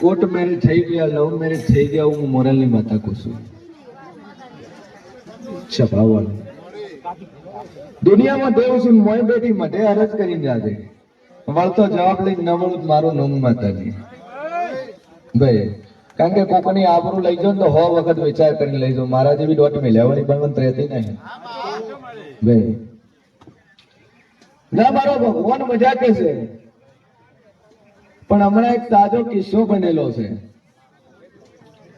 Court marriage થઈ ગયા love marriage થઈ ગયા, હું મોરલની માતા કહું છપાવવાનું દુનિયામાં દેવ મોય બેટી માટે અરજ કરી જાજે વળતો જવાબ લઈ ન મારું નામ માતાજી. ભાઈ, કારણ કે કોકની આબરૂ લઈ જાઓ તો હો વખત વિચાર કરીને લઈ જાઓ. મારા જેવી ડોટ મેં લેવાની બનવંત રહેતી નહીં. ભાઈ, ના મારો ભગવાન મજા કે છે. પણ હમણાં એક તાજો કિસ્સો બનેલો છે.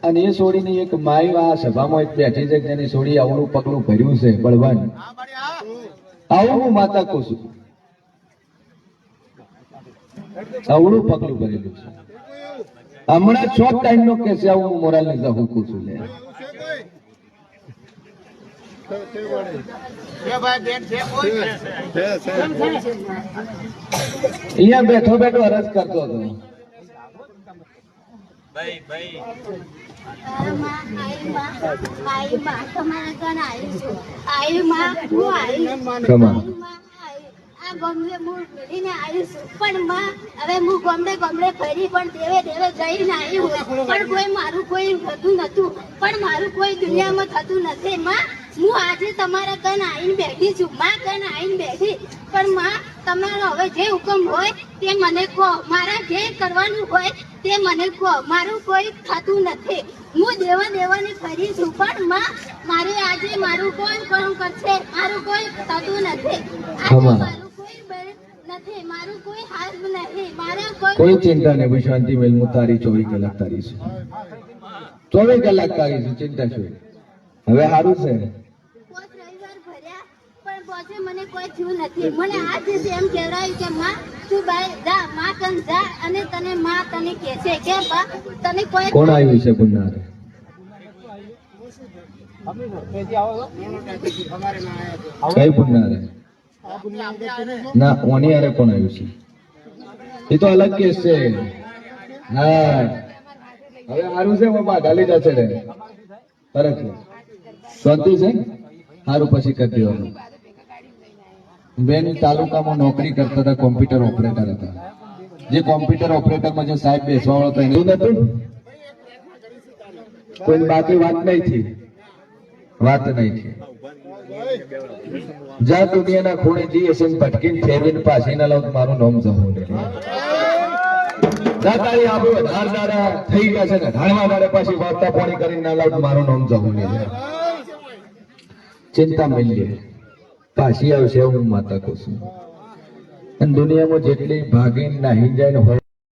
અને એ છોડીની એક માઈ આ સભામાં એક બેઠી છે જેની છોડી આવડું પગલું ભર્યું છે, બળવાન. આવું હું માતા કહું છું આવડું પગલું ભરેલું છે. હમણાં છ ટાઈમ નો કે આવું હું મોરાલ ને કહું છું લે. અહીંયા બેઠો બેઠો અરજ કરતો હતો. પણ માં હવે હું ગમડે ગમડે ફરી પણ દેવે દેવે જઈને આવી પણ કોઈ મારું કોઈ થતું નતું. પણ મારું કોઈ દુનિયામાં થતું નથી માં. હું આજે તમારા કન આવીને બેઠી છું. માં કન આવીને બેઠી. પણ માં તમારો હવે જે હુકમ હોય તે મને કહો. મારા જે કરવાનું હોય તે મને કહો. મારું કોઈ થતું નથી. હું દેવા દેવાની કરી છું. પણ માં મારે આજે મારું કોઈ કામ કરશે. મારું કોઈ થતું નથી. મારું કોઈ નથી. મારું કોઈ હાલ નથી. મારા કોઈ કોઈ ચિંતા નહીં. ભાઈ શાંતિ મેલ હું તારી ચોવીસ કલાક તારી છું. ચોવીસ કલાક તારી છું. ચિંતા શું? હવે સારું છે? પણ મને કોઈ થયું નથી. મને આ દિવસે એમ કહેવાયું કે માં, તું ભાઈ જા, માં કન જા અને તને માં તને કહે છે. કે બા, તને કોઈ કોણ આવ્યું છે પુનારે કઈ છે? એ તો અલગ કેસ છે. હા. સારું છે બાબા ગાલી છે છે? સારું પછી કરી બેન તાલુકામાં નોકરી કરતા હતા કોમ્પ્યુટર ઓપરેટર હતા. જે કોમ્પ્યુટર ઓપરેટરમાં જે સાહેબ બેસવા વાળો હતો એવું નતું કોઈ બાકી વાત નહીં થી વાત નહીં થી જા દુનિયાના ખૂણે જઈએ છે ભટકીને ફેરવીને પાછી લઉં મારું નામ જવું રે જા તારી આબરૂ દાડા થઈ ગયા છે ને, ઢાળવા દાડે પાછી વાર્તા પાણી કરીને ના લાવ મારું નામ ને ચિંતા મિલીએ પાછી આવશે હું માતા કહું છું. અને દુનિયામાં જેટલી ભાગી નાહી જાય ને હો